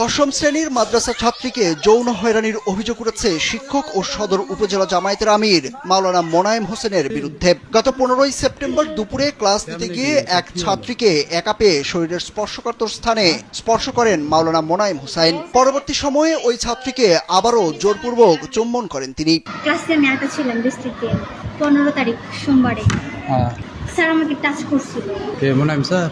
দশম শ্রেণির মাদ্রাসা ছাত্রীকে যৌন হয়রানির অভিযোগ উঠেছে শিক্ষক ও সদর উপজেলা জামায়াতের আমির মাওলানা মোনায়েম হোসেনের বিরুদ্ধে। গত পনেরোই সেপ্টেম্বর দুপুরে ক্লাস দিতে গিয়ে এক ছাত্রীকে একা পেয়ে শরীরের স্পর্শকাতর স্থানে স্পর্শ করেন মাওলানা মোনায়েম হোসাইন পরবর্তী সময়ে ওই ছাত্রীকে আবারও জোরপূর্বক চুম্বন করেন তিনি। ক্লাসে আমি একা ছিলাম বৃষ্টিতে পনেরো তারিখ সোমবারে। স্যার আমাকে টাচ করছিল। কে মোনাইম স্যার?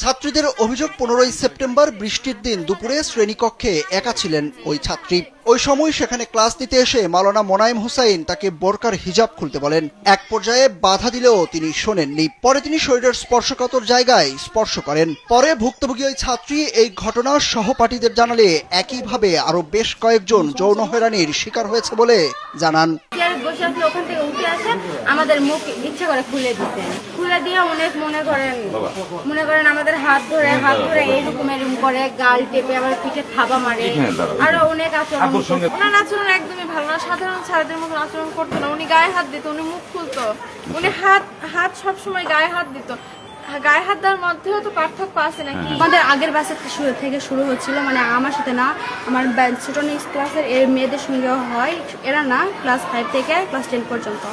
ছাত্রীদের অভিযোগ পনেরোই সেপ্টেম্বর বৃষ্টির দিন দুপুরে শ্রেণীকক্ষে একা ছিলেন ওই ছাত্রী। ওই সময় সেখানে ক্লাস নিতে এসে মালানা মোনায়েম হুসাইন তাকে বোরকার হিজাব খুলতে বলেন। এক পর্যায়ে বাধা দিলেও তিনি শোনেননি। পরে তিনি শরীরের স্পর্শকাতর জায়গায় স্পর্শ করেন। পরে ভুক্তভোগী ওই ছাত্রী এই ঘটনা সহপাঠীদের জানালে একইভাবে আরও বেশ কয়েকজন যৌন হয়রানির শিকার হয়েছে বলে জানান। চেয়ারে বসে আসলে ওখান থেকে উঠে আসে আমাদের মুখ ইচ্ছে করে খুলে দিতে খুলে দিয়ে অনেক মনে করেন মনে করেন আমাদের হাত ধরে হাত ধরে এইরকম এরকম করে গাল টেপে আবার পিঠে থাবা মারে। আরও অনেক আচরণ ওনার আচরণ একদমই ভালো না। সাধারণ ছেলেদের মতো আচরণ করতো না। উনি গায়ে হাত দিত উনি মুখ খুলতো। উনি হাত হাত সবসময় গায়ে হাত দিত। গায়ে হাত দেওয়ার মধ্যেও তো পার্থক্য আছে নাকি? আমাদের আগের বাসের শুরু থেকে শুরু হচ্ছিল মানে আমার সাথে না আমার ছোট নেক্সট ক্লাসের এর মেয়েদের সঙ্গেও হয়। এরা না ক্লাস ফাইভ থেকে ক্লাস টেন পর্যন্ত।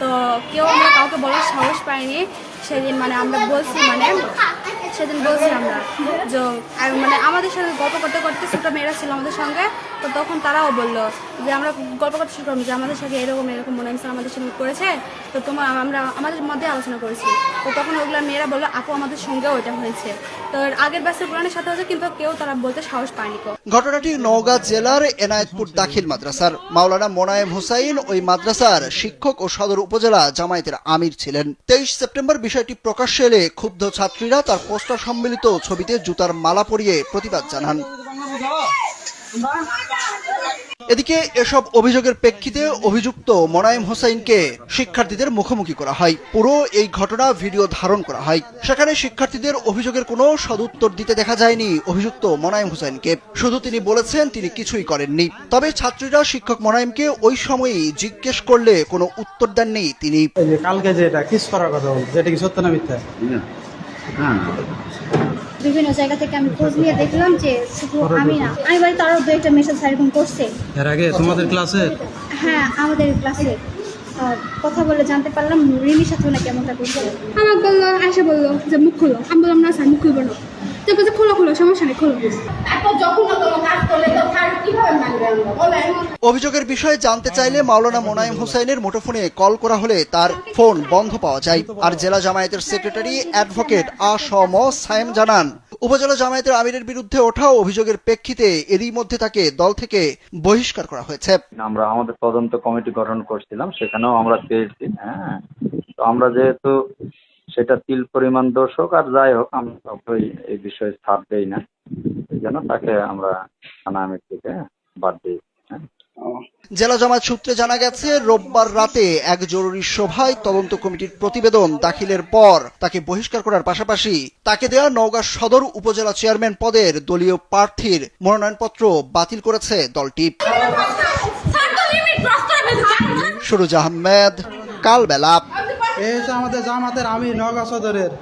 তো কেউ আমরা কাউকে বলার সাহস পাইনি সেদিন মানে আমরা বলছি মানে সেদিন বলছি আমরা যে মানে আমাদের সাথে গল্প করতে করতে ছোট মেয়েরা ছিল আমাদের সঙ্গে, তো তখন তারাও বলল যে আমরা গল্প করতে শুরু করলাম যে আমাদের সঙ্গে এরকম এরকম মনে হয় আমাদের সঙ্গে করেছে, তো তোমার আমরা আমাদের মধ্যে আলোচনা করেছি। তো তখন ওগুলো মেয়েরা বলল, আপু, আমাদের সঙ্গেও এটা হয়েছে। তো আগের ব্যাসের পুরানের সাথে হয়েছে কিন্তু কেউ তারা বলতে সাহস পায়নি। ঘটনাটি নওগাঁ জেলার এনায়েতপুর দাখিল মাদ্রাসার। মাওলানা মোনায়েম হুসাইন ওই মাদ্রাসার শিক্ষক ও সদর উপজেলা জামায়াতের আমির ছিলেন। তেইশ সেপ্টেম্বর বিষয়টি প্রকাশ্যে এলে ক্ষুব্ধ ছাত্রীরা তার পোস্টার সম্মিলিত ছবিতে জুতার মালা পরিয়ে প্রতিবাদ জানান। এদিকে এসব অভিযোগের প্রেক্ষিতে অভিযুক্ত মোনায়েম হোসাইনকে শিক্ষার্থীদের মুখোমুখি করা হয়। পুরো এই ঘটনা ভিডিও ধারণ করা হয়। সেখানে শিক্ষার্থীদের অভিযোগের কোনো সদুত্তর দিতে দেখা যায়নি অভিযুক্ত মোনায়েম হোসাইনকে শুধু তিনি বলেছেন তিনি কিছুই করেননি। তবে ছাত্রীরা শিক্ষক মোনায়েমকে ওই সময়ই জিজ্ঞেস করলে কোনো উত্তর দেননি তিনি। কালকে যে এটা কিস করার কথা যেটা কি সত্য না মিথ্যা? বিভিন্ন জায়গা থেকে আমি খোঁজ নিয়ে দেখলাম যে শুধু আমি না আমি বাড়িতে আরও দু একটা মেসেজ এরকম করছে। এর আগে তোমাদের ক্লাসে? হ্যাঁ আমাদের ক্লাসে। কথা বলে জানতে পারলাম রিমির সাথে নাকি এমনটা করছে। আমাকে বলল আয়সা বলল যে মুখ খোলো। আমি বললাম না স্যার মুখ খুলবো না। তো বলছে খোলো খোলো সমস্যা নেই খোলো। অভিযোগের বিষয়ে জানতে চাইলে মাওলানা মোনায়েম হোসাইনের মুঠোফোনে কল করা হলে তার ফোন বন্ধ পাওয়া যায়। আর জেলা জামায়াতের সেক্রেটারি অ্যাডভোকেট আ স ম সায়েম জানান উপজেলা জামায়াতের আমিরের বিরুদ্ধে ওঠা অভিযোগের প্রেক্ষিতে এরই মধ্যে তাকে দল থেকে বহিষ্কার করা হয়েছে। আমরা আমাদের তদন্ত কমিটি গঠন করছিলাম সেখানেও আমরা পেয়েছি হ্যাঁ। তো আমরা যেহেতু সেটা তিল পরিমাণ দর্শক আর যাই হোক আমরা এই বিষয়ে ছাড় দেই না। এই জন্য তাকে আমরা থানা আমির থেকে বাদ দিই হ্যাঁ। জেলা জামায়াত সূত্রে জানা গেছে রোববার রাতে এক জরুরি সভায় তদন্ত কমিটির প্রতিবেদন দাখিলের পর তাকে বহিষ্কার করার পাশাপাশি তাকে দেওয়া নওগাঁ সদর উপজেলা চেয়ারম্যান পদের দলীয় প্রার্থীর মনোনয়নপত্র বাতিল করেছে দলটি। সুরুজ আহমেদ কালবেলা। এই হচ্ছে আমাদের জামাতের আমির নগা সদরের।